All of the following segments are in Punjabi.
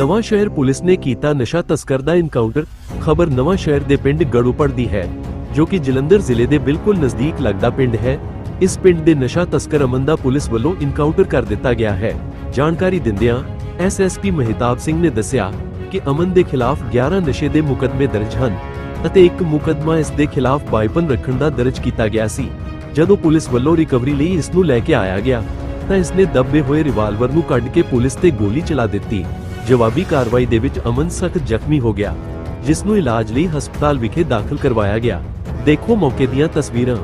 ਨਵਾਂ ਸ਼ਹਿਰ ਪੁਲਿਸ ਨੇ ਕੀਤਾ ਨਸ਼ਾ ਤਸਕਰ ਦਾ ਇਨਕਾਊਂਟਰ ਖਬਰ ਨਵਾਂ ਸ਼ਹਿਰ ਦੇ ਪਿੰਡ ਗੜੂਪੜ ਦੀ ਹੈ, ਜੋ ਕਿ ਜਲੰਧਰ ਜ਼ਿਲ੍ਹੇ ਦੇ ਬਿਲਕੁਲ ਨਜ਼ਦੀਕ ਲੱਗਦਾ ਪਿੰਡ ਹੈ। ਇਸ ਪਿੰਡ ਦੇ ਨਸ਼ਾ ਤਸਕਰ ਅਮਨ ਦਾ ਪੁਲਿਸ ਵੱਲੋਂ ਇਨਕਾਊਂਟਰ ਕਰ ਦਿੱਤਾ ਗਿਆ ਹੈ। ਜਾਣਕਾਰੀ ਦਿੰਦਿਆਂ ਐਸਐਸਪੀ ਮਹਿਤਾਬ ਸਿੰਘ ਨੇ ਦੱਸਿਆ ਕਿ ਅਮਨ ਦੇ ਖਿਲਾਫ 11 ਨਸ਼ੇ ਦੇ ਮੁਕੱਦਮੇ ਦਰਜ ਹਨ ਅਤੇ ਇੱਕ ਮੁਕਦਮਾ ਇਸ ਦੇ ਖਿਲਾਫ ਬਾਈਪਨ ਰੱਖਣ ਦਾ ਦਰਜ ਕੀਤਾ ਗਿਆ ਸੀ। ਜਦੋਂ ਪੁਲਿਸ ਵੱਲੋਂ ਰਿਕਵਰੀ ਲਈ ਇਸ ਨੂੰ ਲੈ ਕੇ ਆਇਆ ਗਿਆ, ਤਾਂ ਇਸ ਨੇ ਦੱਬੇ ਹੋਏ ਰਿਵਾਲਵਰ ਨੂੰ ਕੱਢ ਕੇ ਪੁਲਿਸ ਤੇ ਗੋਲੀ ਚਲਾ ਦਿੱਤੀ। ਜਵਾਬੀ ਕਾਰਵਾਈ ਦੇ ਵਿੱਚ ਅਮਨ ਸਖਤ ਜ਼ਖਮੀ ਹੋ ਗਿਆ, ਜਿਸ ਨੂੰ ਇਲਾਜ ਲਈ ਹਸਪਤਾਲ ਵਿਖੇ ਦਾਖਲ ਕਰਵਾਇਆ ਗਿਆ। ਦੇਖੋ ਮੌਕੇ ਦੀਆਂ ਤਸਵੀਰਾਂ।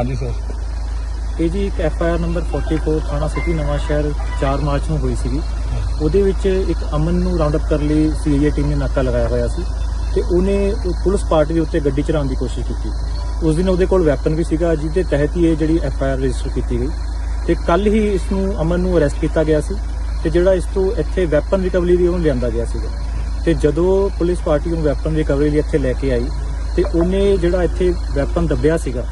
ਹਾਂਜੀ ਸਰ ਇਹ ਜੀ ਇੱਕ ਐਫ ਆਈ ਆਰ ਨੰਬਰ 44 ਥਾਣਾ ਸਿਟੀ ਨਵਾਂ ਸ਼ਹਿਰ 4 ਮਾਰਚ ਨੂੰ ਹੋਈ ਸੀਗੀ। ਉਹਦੇ ਵਿੱਚ ਇੱਕ ਅਮਨ ਨੂੰ ਰਾਉਂਡ ਅਪ ਕਰਨ ਲਈ ਸੀਆਈਏ ਟੀਮ ਨੇ ਨਾਕਾ ਲਗਾਇਆ ਹੋਇਆ ਸੀ ਤੇ ਉਹਨੇ ਪੁਲਿਸ ਪਾਰਟੀ ਦੇ ਉੱਤੇ ਗੱਡੀ ਚਲਾਉਣ ਦੀ ਕੋਸ਼ਿਸ਼ ਕੀਤੀ। ਉਸ ਦਿਨ ਉਹਦੇ ਕੋਲ ਵੈਪਨ ਵੀ ਸੀਗਾ ਜਿਹਦੇ ਤਹਿਤ ਹੀ ਇਹ ਜਿਹੜੀ ਐਫ ਆਈ ਆਰ ਰਜਿਸਟਰ ਕੀਤੀ ਗਈ। ਤੇ ਕੱਲ ਹੀ ਇਸ ਨੂੰ ਅਮਨ ਨੂੰ ਅਰੈਸਟ ਕੀਤਾ ਗਿਆ ਸੀ ਤੇ ਜਿਹੜਾ ਇਸ ਤੋਂ ਇੱਥੇ ਵੈਪਨ ਰਿਕਵਰੀ ਲਈ ਉਹਨੂੰ ਲਿਆਂਦਾ ਗਿਆ ਸੀਗਾ। ਤੇ ਜਦੋਂ ਪੁਲਿਸ ਪਾਰਟੀ ਨੂੰ ਵੈਪਨ ਰਿਕਵਰੀ ਲਈ ਇੱਥੇ ਲੈ ਕੇ ਆਈ ਤੇ ਉਹਨੇ ਜਿਹੜਾ ਇੱਥੇ ਵੈਪਨ ਦੱਬਿਆ ਸੀਗਾ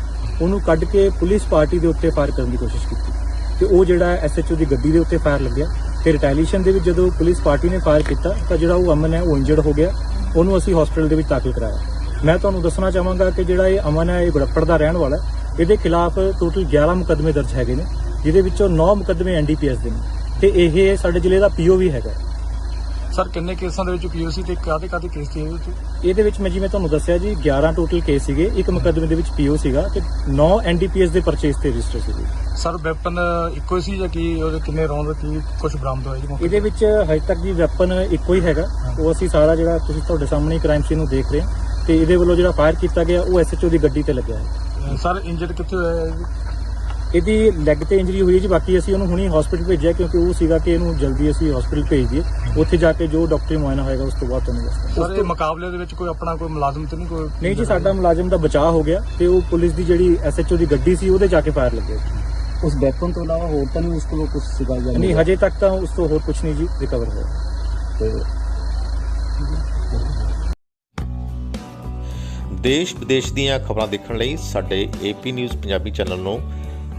ਉਹਨੂੰ ਕੱਢ ਕੇ ਪੁਲਿਸ ਪਾਰਟੀ ਦੇ ਉੱਤੇ ਫਾਇਰ ਕਰਨ ਦੀ ਕੋਸ਼ਿਸ਼ ਕੀਤੀ। ਤੇ ਉਹ ਜਿਹੜਾ ਐਸਐਚਓ ਦੀ ਗੱਡੀ ਦੇ ਉੱਤੇ ਫਾਇਰ ਲੱਗਿਆ। ਤੇ ਰਿਟੈਲੀਏਸ਼ਨ ਦੇ ਵਿੱਚ ਜਦੋਂ ਪੁਲਿਸ ਪਾਰਟੀ ਨੇ ਫਾਇਰ ਕੀਤਾ, ਤਾਂ ਜਿਹੜਾ ਉਹ ਅਮਨ ਹੈ, ਉਹ ਇੰਜਰਡ ਹੋ ਗਿਆ। ਉਹਨੂੰ ਅਸੀਂ ਹਸਪੀਟਲ ਦੇ ਵਿੱਚ ਦਾਖਲ ਕਰਾਇਆ। ਮੈਂ ਤੁਹਾਨੂੰ ਦੱਸਣਾ ਚਾਹਾਂਗਾ ਕਿ ਜਿਹੜਾ ਇਹ ਅਮਨ ਹੈ, ਇਹ ਬੜੱਪੜ ਦਾ ਰਹਿਣ ਵਾਲਾ ਇਹਦੇ ਖਿਲਾਫ ਟੋਟਲ 11 ਮੁਕੱਦਮੇ ਦਰਜ ਹੈਗੇ ਨੇ, ਜਿਹਦੇ ਵਿੱਚੋਂ 9 ਮੁਕੱਦਮੇ ਐਨਡੀਪੀਐਸ ਦੇ ਨੇ। ਤੇ ਇਹ ਸਾਡੇ ਜ਼ਿਲ੍ਹੇ ਦਾ ਪੀਓ ਵੀ ਹੈਗਾ। ਸਰ ਕਿੰਨੇ ਕੇਸਾਂ ਦੇ ਵਿੱਚ ਪੀਓਸੀ ਤੇ ਕਾਦੇ ਕਾਦੇ ਕੇਸ ਸੀ ਇਹਦੇ ਵਿੱਚ? ਇਹਦੇ ਵਿੱਚ ਮੈਂ ਜਿਵੇਂ ਤੁਹਾਨੂੰ ਦੱਸਿਆ ਜੀ 11 ਟੋਟਲ ਕੇਸ ਸੀਗੇ ਇੱਕ ਮੁਕੱਦਮੇ ਦੇ ਵਿੱਚ ਪੀਓ ਸੀਗਾ ਤੇ 9 ਐਨਡੀਪੀਐਸ ਦੇ ਪਰਚੇਸ ਤੇ ਰਜਿਸਟਰ ਸੀਗੇ। ਸਰ ਵੈਪਨ ਇੱਕੋ ਹੀ ਸੀ ਜਾਂ ਕੀ ਉਹਦੇ ਕਿੰਨੇ ਰੌਂਦ ਕੀ ਕੁਝ ਬਰਾਮਦ ਹੋਇਆ ਜੀ ਮੌਕੇ ਇਹਦੇ ਵਿੱਚ ਹਜੇ ਤੱਕ ਜੀ ਵੈਪਨ ਇੱਕੋ ਹੀ ਹੈਗਾ। ਉਹ ਅਸੀਂ ਸਾਰਾ ਜਿਹੜਾ ਤੁਸੀਂ ਤੁਹਾਡੇ ਸਾਹਮਣੇ ਕ੍ਰਾਈਮ ਸੀਨ ਨੂੰ ਦੇਖ ਰਹੇ ਹਾਂ। ਤੇ ਇਹਦੇ ਵੱਲੋਂ ਜਿਹੜਾ ਫਾਇਰ ਕੀਤਾ ਗਿਆ ਉਹ ਐਸਐਚਓ ਦੀ ਗੱਡੀ ਤੇ ਲੱਗਿਆ ਹੈ। ਤੇ? ਸਰ ਇੰਜਰਡ ਕਿੱਥੇ ਹੋਇਆ ਹੈ? ਜੀ ਇਹਦੀ ਲੈਗ ਤੇ ਇੰਜਰੀ ਹੋਈ ਹੈ ਜੀ ਬਾਕੀ ਅਸੀਂ ਉਹਨੂੰ ਹੁਣੀ ਹਸਪੀਟਲ ਭੇਜਿਆ ਕਿਉਂਕਿ ਉਹ ਸੀਗਾ ਕਿ ਇਹਨੂੰ ਜਲਦੀ ਅਸੀਂ ਹਸਪੀਟਲ ਭੇਜ ਦਈਏ। ਉੱਥੇ ਜਾ ਕੇ ਜੋ ਡਾਕਟਰੀ ਮੁਆਇਨਾ ਹੋਏਗਾ ਉਸ ਤੋਂ ਬਾਅਦ ਤੁਹਾਨੂੰ ਦੱਸਾਂਗੇ ਸਰ ਇਹ ਮੁਕਾਬਲੇ ਦੇ ਵਿੱਚ ਕੋਈ ਆਪਣਾ ਕੋਈ ਮੁਲਾਜ਼ਮ ਤੇ ਨਹੀਂ ਕੋਈ ਨਹੀਂ ਜੀ ਸਾਡਾ ਮੁਲਾਜ਼ਮ ਦਾ ਬਚਾਅ ਹੋ ਗਿਆ ਤੇ ਉਹ ਪੁਲਿਸ ਦੀ ਜਿਹੜੀ ਐਸਐਚਓ ਦੀ ਗੱਡੀ ਸੀ ਉਹਦੇ ਜਾ ਕੇ ਫਾਇਰ ਲੱਗਿਆ ਉਸ ਵੈਪਨ ਤੋਂ ਇਲਾਵਾ ਹੋਰ ਤਾਂ ਨਹੀਂ ਉਸ ਕੋਲ ਕੁਝ ਸੀਗਾ ਜਾਂ ਨਹੀਂ ਹਜੇ ਤੱਕ ਤਾਂ ਉਸ ਤੋਂ ਹੋਰ ਕੁਝ ਨਹੀਂ ਜੀ ਰਿਕਵਰ ਹੋਇਆ। ਤੇ ਦੇਸ਼ ਵਿਦੇਸ਼ ਦੀਆਂ ਖਬਰਾਂ ਦੇਖਣ ਲਈ ਸਾਡੇ ਏਪੀ ਨਿਊਜ਼ ਪੰਜਾਬੀ ਚੈਨਲ ਨੂੰ